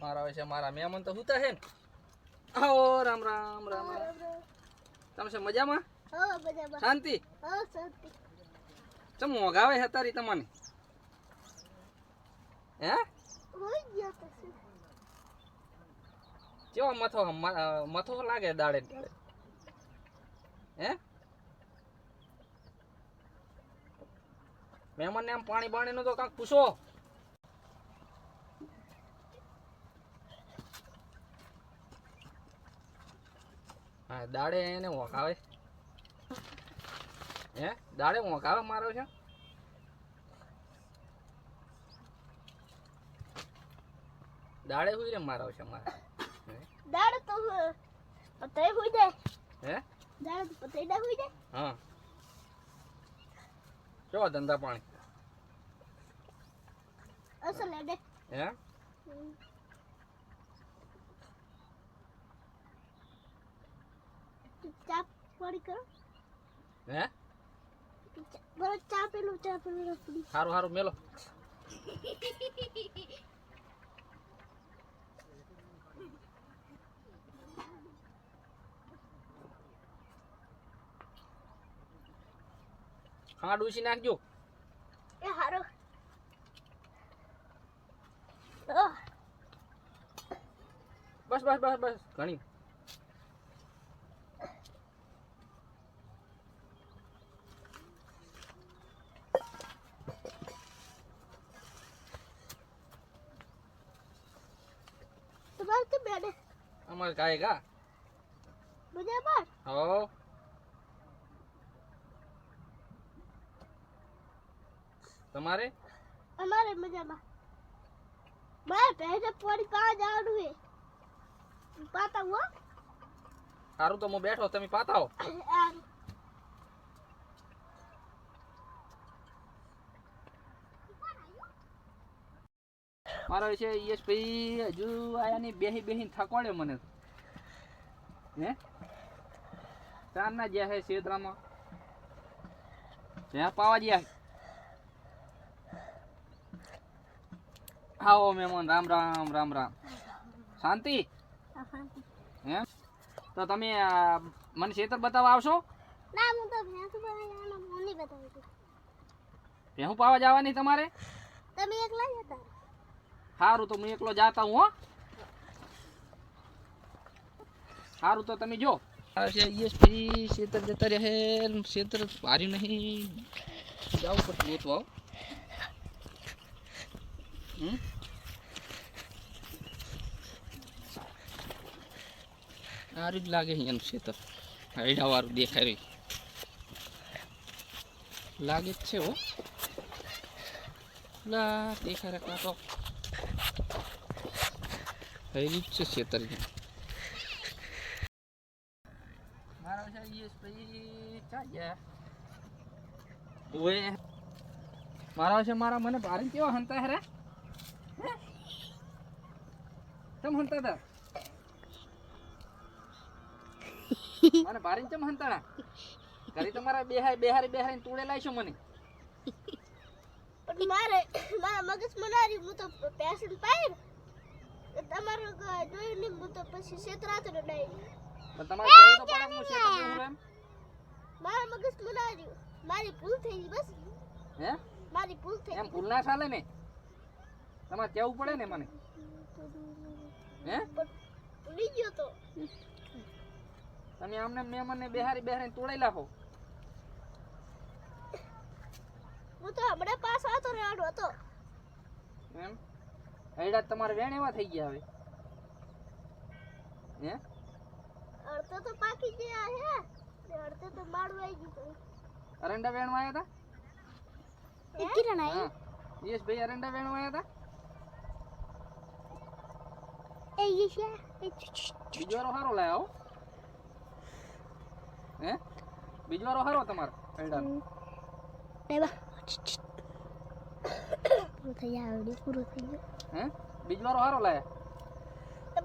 મારા વિશે મારા મહેમાન તો હુતા હે ને. આવો રામ રામ રામ રામ. તમે છે મજામાં? શાંતિ? ચમ મોગાવે છે તારી તમને હે? કેવો મથો મથો લાગે દાડે ને દાડે? હે? મહેમાનને આમ પાણી બાણીનું તો કાંક પૂછો. હા દાડે એને મોકાવે હે દાડે મોકાવે મારો છે દાડે હુઈ રે મારો છે મારે હે? દાડ તો પતાઈ હોઈ જાય હે દાડ તો પતાઈ ના હોઈ જાય હા કેવા ધંધા પાણી અસલ એડે હે ચા પાણી કરો હે બરો ચા પેલું ચા પેલું રસડી સારું સારું મેલો ખાંડ ઉછી નાખજો એ હારો ઓહ બસ બસ બસ બસ ઘણી તમારે તો બેડે અમારે કાંઈ કા? હો. તમારે? અમારે મજામાં. બાર પહેલે પોડી પા જવાનું હે. પાતા હો. સારું તો હું બેઠો તમે પાતા હો. મારો છે યશ ભાઈ હજુ આયા ની બેહી બેહીને થકવાડ્યો મને. હે ચારના જ્યાં હે શેતરામાં. ત્યાં પાવા જ્યાં આવો મહેમાન રામ રામ રામ રામ. શાંતિ? હે તો તમે મને શેતર બતાવવા આવશો? ના હું તો ભેંસ બનાવવાનો મોની બતાવી દઉં ભેહું પાવા જવાની તમારે? તમે એકલા જતા સારું તો હું એકલો જાતા હું હો. સારું તો તમે જો યસ ભાઈ શેતર જતા રહે શેતર ભાર્યું નહીં જાવું પડશે ગોતવા હો. હમ સારું જ લાગે છે એનું શેતર હૈડા વાળું દેખાય રહ્યું લાગે જ છે હો લા દેખાય રે કાંટો હૈરું જ છે શેતર ઓએ મારા છે મારા મને ભારે કેવા હંતા હે તમ હંતા તા મને ભારે ચમ હંતાણા ઘરે તમારા બેહાર બેહારી બેહારીને તૂડે લાઈશું મને. પણ મારે, મારા મગજ મનારી હું તો પેશન પાય તમારો જોયું નહીં હું તો પછી છેતરાતો ને પણ તમારે કેવું તો પડે હું એમ? મારા મગજ મનારી મારી ભૂલ થઈ ગઈ બસ. હે? મારી ભૂલ થઈ એમ ભૂલ ના ચાલે ને? તમારે કેવું પડે ને મને? હે? ભૂલી ગયો તો. તમે આમને મેં મને બેહારી બેહારીને તોડાઈ લાખો હું તો હમણાં પાસ આવતો રહેવાનો હતો. એમ? હૈડા તમારે વેણ એવા થઈ ગયા હવે. હે? અડધો તો પાકી ગયા હે ને અડધો તો માળું આવી ગયું અરંડા વેણવા આવ્યા એ કિરણ હતા હા. યસ ભાઈ અરંડા વેણવા આવ્યા એ ઈ છે હતા બીજવારો હારો લાયો હે. હે? બીજવારો હારો તમારો પૂરું થઈ ગયા પૂરું થઈ ગયું. હે? બીજવારો હારો લાયા?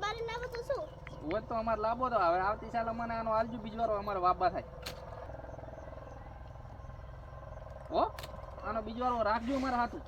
તમારું નામ તો શું? હોય તો અમારે લાભો તો હવે આવતી સાલ અમને આનો આલજુ બીજવારો અમારે વાબા થાય. હો? આનો બીજવારો રાખજો અમારા હાથું.